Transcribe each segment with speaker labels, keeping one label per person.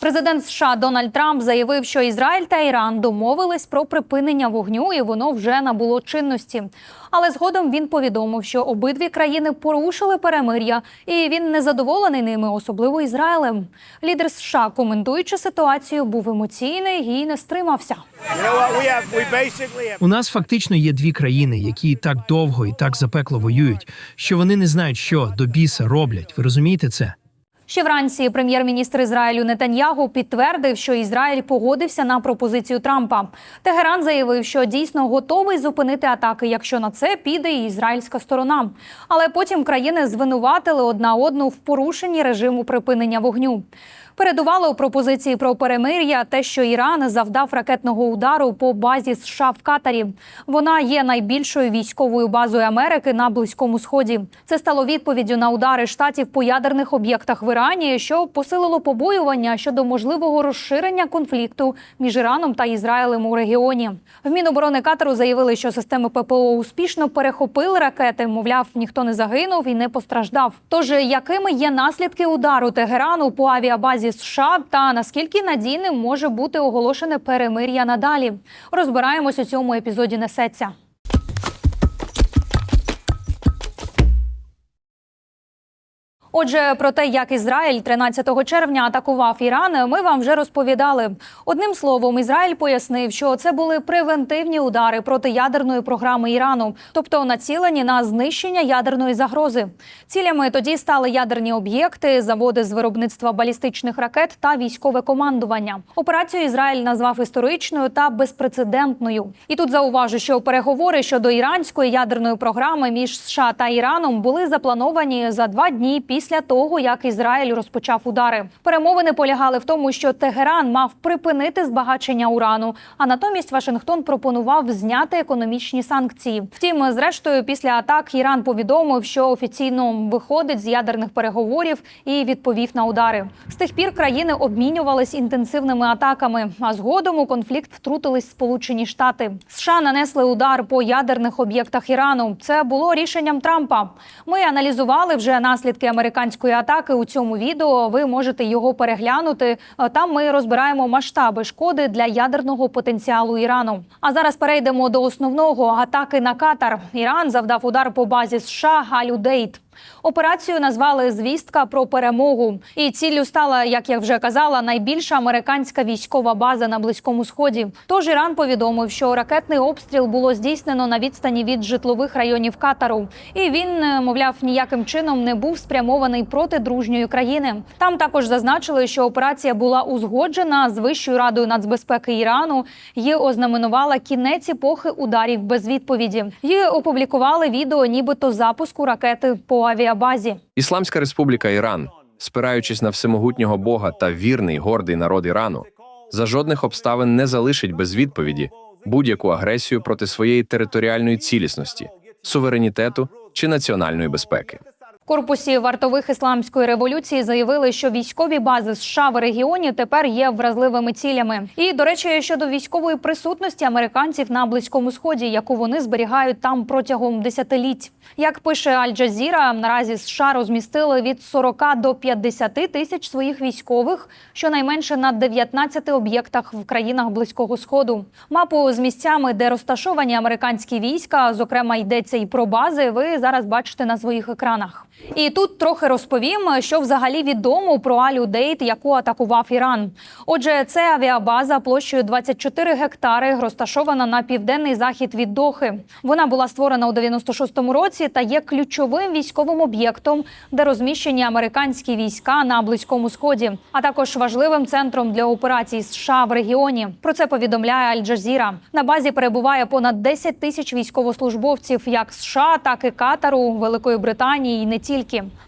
Speaker 1: Президент США Дональд Трамп заявив, що Ізраїль та Іран домовились про припинення вогню, і воно вже набуло чинності. Але згодом він повідомив, що обидві країни порушили перемир'я, і він не задоволений ними, особливо Ізраїлем. Лідер США, коментуючи ситуацію, був емоційний і не стримався.
Speaker 2: У нас фактично є дві країни, які так довго і так запекло воюють, що вони не знають, що до біса роблять. Ви розумієте це?
Speaker 1: Ще вранці прем'єр-міністр Ізраїлю Нетаньягу підтвердив, що Ізраїль погодився на пропозицію Трампа. Тегеран заявив, що дійсно готовий зупинити атаки, якщо на це піде і ізраїльська сторона. Але потім країни звинуватили одна одну в порушенні режиму припинення вогню. Передувало у пропозиції про перемир'я те, що Іран завдав ракетного удару по базі США в Катарі. Вона є найбільшою військовою базою Америки на близькому сході. Це стало відповіддю на удари штатів по ядерних об'єктах в Ірані, що посилило побоювання щодо можливого розширення конфлікту між Іраном та Ізраїлем у регіоні. В Міноборони Катару заявили, що системи ППО успішно перехопили ракети. Мовляв, ніхто не загинув і не постраждав. Тож якими є наслідки удару Тегерану по авіабазі США та наскільки надійним може бути оголошене перемир'я надалі? Розбираємось у цьому епізоді. Несеться. Отже, про те, як Ізраїль 13 червня атакував Іран, ми вам вже розповідали. Одним словом, Ізраїль пояснив, що це були превентивні удари проти ядерної програми Ірану, тобто націлені на знищення ядерної загрози. Цілями тоді стали ядерні об'єкти, заводи з виробництва балістичних ракет та військове командування. Операцію Ізраїль назвав історичною та безпрецедентною. І тут зауважу, що переговори щодо іранської ядерної програми між США та Іраном були заплановані за два дні після того, як Ізраїль розпочав удари. Перемовини полягали в тому, що Тегеран мав припинити збагачення урану, а натомість Вашингтон пропонував зняти економічні санкції. Втім, зрештою, після атак Іран повідомив, що офіційно виходить з ядерних переговорів і відповів на удари. З тих пір країни обмінювались інтенсивними атаками. А згодом у конфлікт втрутились Сполучені Штати. США нанесли удар по ядерних об'єктах Ірану. Це було рішенням Трампа. Ми аналізували вже наслідки американської атаки у цьому відео. Ви можете його переглянути. Е, Там ми розбираємо масштаби шкоди для ядерного потенціалу Ірану. А зараз перейдемо до основного атаки на Катар. Іран завдав удар по базі США Галюдейт. Операцію назвали звістка про перемогу. І ціллю стала, як я вже казала, найбільша американська військова база на близькому сході. Тож Іран повідомив, що ракетний обстріл було здійснено на відстані від житлових районів Катару. І він, е, мовляв, ніяким чином не був спрямований проти дружньої країни. Там також зазначили, що операція була узгоджена з Вищою радою нацбезпеки Ірану і ознаменувала кінець епохи ударів без відповіді. І опублікували відео, нібито запуску ракети по авіабазі.
Speaker 3: Ісламська Республіка Іран, спираючись на всемогутнього Бога та вірний гордий народ Ірану, за жодних обставин не залишить без відповіді будь-яку агресію проти своєї територіальної цілісності, суверенітету чи національної безпеки.
Speaker 1: Корпусі вартових ісламської революції заявили, що військові бази США в регіоні тепер є вразливими цілями. І до речі, щодо військової присутності американців на близькому сході, яку вони зберігають там протягом десятиліть. Як пише Аль Джазіра, наразі США розмістили від 40 до 50 тисяч своїх військових, щонайменше на 19 об'єктах в країнах близького сходу. Мапу з місцями, де розташовані американські війська, зокрема йдеться і про бази. Ви зараз бачите на своїх екранах. І тут трохи розповім, що взагалі відомо про Алю Дейт, яку атакував Іран. Отже, це авіабаза площею 24 гектари, розташована на південний захід від Дохи. Вона була створена у 96-му році та є ключовим військовим об'єктом, де розміщені американські війська на близькому сході, а також важливим центром для операцій США в регіоні. Про це повідомляє Аль Джазіра. На базі перебуває понад 10 тисяч військовослужбовців, як США, так і Катару, Великої Британії і не тільки.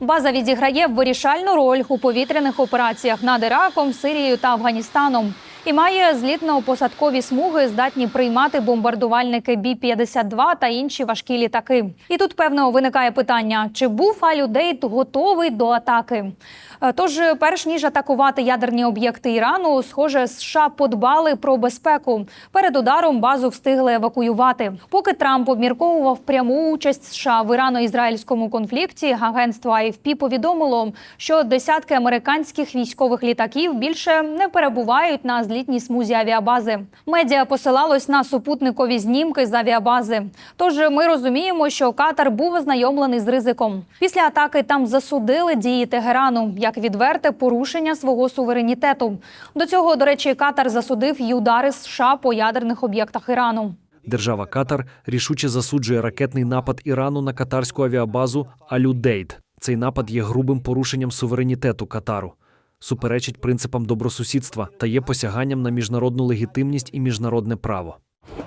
Speaker 1: База відіграє вирішальну роль у повітряних операціях над Іраком, Сирією та Афганістаном. І має злітно-посадкові смуги, здатні приймати бомбардувальники Бі-52 та інші важкі літаки. І тут певно виникає питання: чи був Алюдейт готовий до атаки? Е, Тож, перш ніж атакувати ядерні об'єкти Ірану, схоже, США подбали про безпеку. Перед ударом базу встигли евакуювати. Поки Трамп обмірковував пряму участь США в ірано-ізраїльському конфлікті, агентство AFP повідомило, що десятки американських військових літаків більше не перебувають на злітній смузі авіабази. Медіа посилалось на супутникові знімки з авіабази. Тож ми розуміємо, що Катар був ознайомлений з ризиком. Після атаки там засудили дії Тегерану як відверте порушення свого суверенітету. До цього, до речі, Катар засудив і удари США по ядерних об'єктах Ірану.
Speaker 4: Держава Катар рішуче засуджує ракетний напад Ірану на катарську авіабазу Алюдейт. Цей напад є грубим порушенням суверенітету Катару, суперечить принципам добросусідства та є посяганням на міжнародну легітимність і міжнародне право.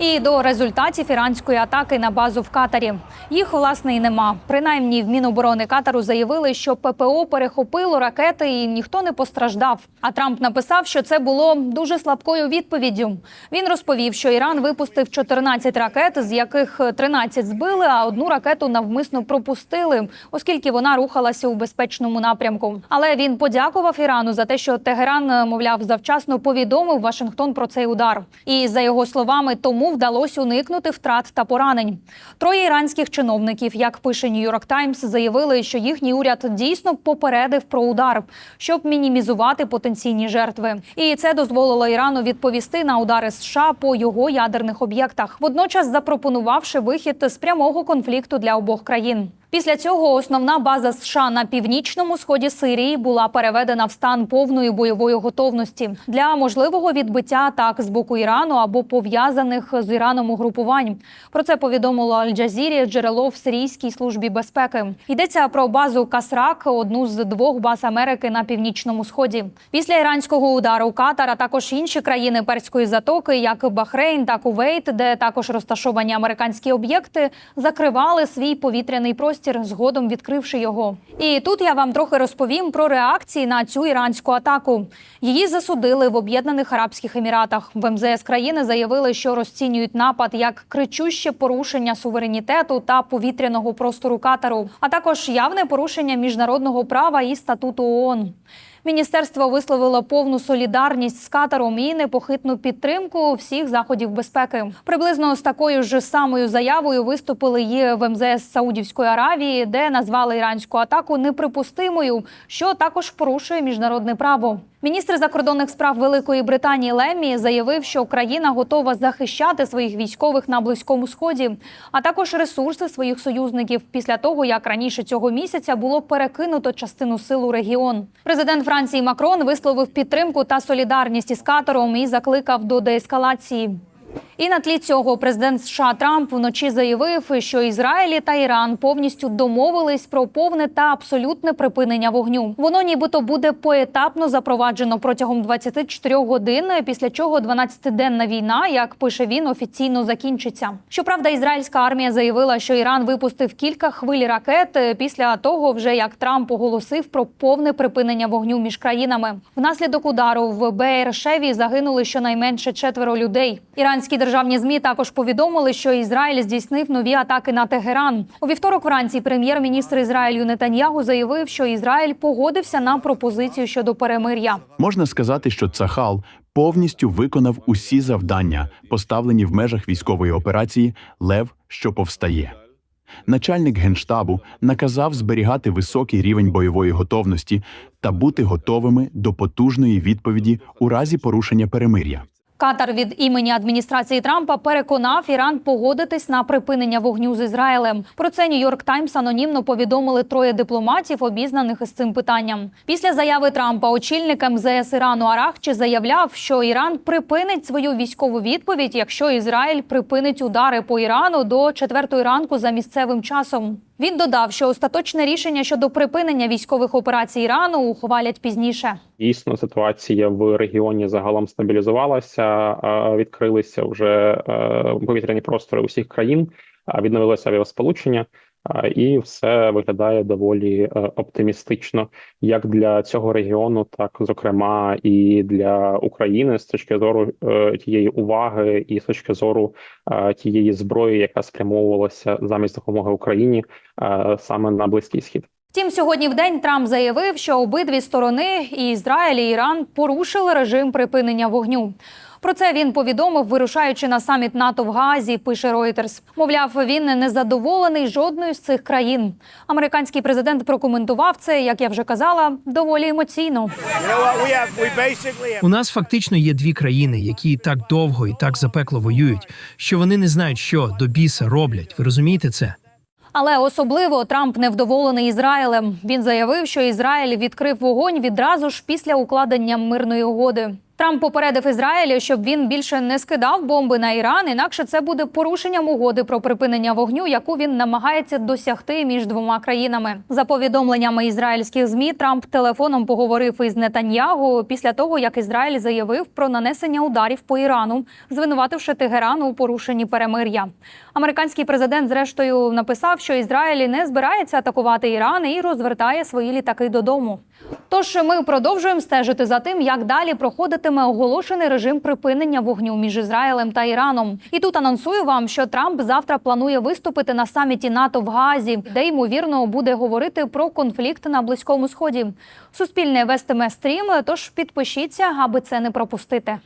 Speaker 1: І до результатів іранської атаки на базу в Катарі їх власне і нема. Принаймні в Міноборони Катару заявили, що ППО перехопило ракети і ніхто не постраждав. А Трамп написав, що це було дуже слабкою відповіддю. Він розповів, що Іран випустив 14 ракет, з яких 13 збили, а одну ракету навмисно пропустили, оскільки вона рухалася у безпечному напрямку. Але він подякував Ірану за те, що Тегеран, мовляв, завчасно повідомив Вашингтон про цей удар. І за його словами, тому вдалося уникнути втрат та поранень. Троє іранських чиновників, як пише Нью-Йорк Таймс, заявили, що їхній уряд дійсно попередив про удар, щоб мінімізувати потенційні жертви. І це дозволило Ірану відповісти на удари США по його ядерних об'єктах, водночас запропонувавши вихід з прямого конфлікту для обох країн. Після цього основна база США на північному сході Сирії була переведена в стан повної бойової готовності для можливого відбиття атак з боку Ірану або пов'язаних з Іраном угрупувань. Про це повідомило Аль-Джазірі джерело в сирійській службі безпеки. Йдеться про базу Касрак, одну з двох баз Америки на північному сході. Після іранського удару Катар, а також інші країни перської затоки, як Бахрейн та Кувейт, де також розташовані американські об'єкти, закривали свій повітряний простір, згодом відкривши його. І тут я вам трохи розповім про реакції на цю іранську атаку. Її засудили в Об'єднаних Арабських Еміратах. В МЗС країни заявили, що розцінюють напад як кричуще порушення суверенітету та повітряного простору Катару, а також явне порушення міжнародного права і статуту ООН. Міністерство висловило повну солідарність з Катаром і непохитну підтримку всіх заходів безпеки. Приблизно з такою ж самою заявою виступили і в МЗС Саудівської Аравії, де назвали іранську атаку неприпустимою, що також порушує міжнародне право. Міністр закордонних справ Великої Британії Леммі заявив, що країна готова захищати своїх військових на близькому сході, а також ресурси своїх союзників після того, як раніше цього місяця було перекинуто частину сил у регіон. Президент Франції Макрон висловив підтримку та солідарність із Катаром і закликав до деескалації. І на тлі цього президент США Трамп вночі заявив, що Ізраїль та Іран повністю домовились про повне та абсолютне припинення вогню. Воно нібито буде поетапно запроваджено протягом 24 годин, після чого 12-денна війна, як пише він, офіційно закінчиться. Щоправда, ізраїльська армія заявила, що Іран випустив кілька хвиль ракет після того, вже як Трамп оголосив про повне припинення вогню між країнами. Внаслідок удару в Беєр-Шеві загинули щонайменше четверо людей. Іранські державні змі також повідомили, що Ізраїль здійснив нові атаки на Тегеран. У вівторок вранці прем'єр-міністр Ізраїлю Нетаньягу заявив, що Ізраїль погодився на пропозицію щодо перемир'я.
Speaker 5: Можна сказати, що Цахал повністю виконав усі завдання, поставлені в межах військової операції Лев, що повстає. Начальник генштабу наказав зберігати високий рівень бойової готовності та бути готовими до потужної відповіді у разі порушення перемир'я.
Speaker 1: Катар від імені адміністрації Трампа переконав Іран погодитись на припинення вогню з Ізраїлем. Про це Нью-Йорк Таймс анонімно повідомили троє дипломатів, обізнаних із цим питанням. Після заяви Трампа очільник МЗС Ірану Арахчі заявляв, що Іран припинить свою військову відповідь, якщо Ізраїль припинить удари по Ірану до четвертої ранку за місцевим часом. Він додав, що остаточне рішення щодо припинення військових операцій Ірану ухвалять пізніше.
Speaker 6: Дійсно, ситуація в регіоні загалом стабілізувалася, відкрилися вже е, повітряні простори усіх країн, відновилося авіасполучення, і все виглядає доволі е, оптимістично, як для цього регіону, так зокрема і для України з точки зору е, тієї уваги, і з точки зору е, тієї зброї, яка спрямовувалася замість допомоги Україні саме на близький схід.
Speaker 1: Втім, сьогодні в день Трамп заявив, що обидві сторони і Ізраїль і Іран порушили режим припинення вогню. Про це він повідомив, вирушаючи на саміт НАТО в Газі. Пише Reuters. Мовляв, він не задоволений жодною з цих країн. Американський президент прокоментував це, як я вже казала, доволі емоційно.
Speaker 2: У нас фактично є дві країни, які так довго і так запекло воюють, що вони не знають, що до біса роблять. Ви розумієте це?
Speaker 1: Але особливо Трамп невдоволений Ізраїлем. Він заявив, що Ізраїль відкрив вогонь відразу ж після укладення мирної угоди. Трамп попередив Ізраїлі, щоб він більше не скидав бомби на Іран, інакше це буде порушенням угоди про припинення вогню, яку він намагається досягти між двома країнами. За повідомленнями ізраїльських змі, Трамп телефоном поговорив із Нетаньягу після того, як Ізраїль заявив про нанесення ударів по Ірану, звинувативши Тегеран у порушенні перемир'я. Американський президент, зрештою, написав, що Ізраїль не збирається атакувати Іран і розвертає свої літаки додому. Тож ми продовжуємо стежити за тим, як далі проходитиме оголошений режим припинення вогню між Ізраїлем та Іраном. І тут анонсую вам, що Трамп завтра планує виступити на саміті НАТО в Газі, де ймовірно буде говорити про конфлікт на близькому сході. Суспільне вестиме стрім. Тож підпишіться, аби це не пропустити.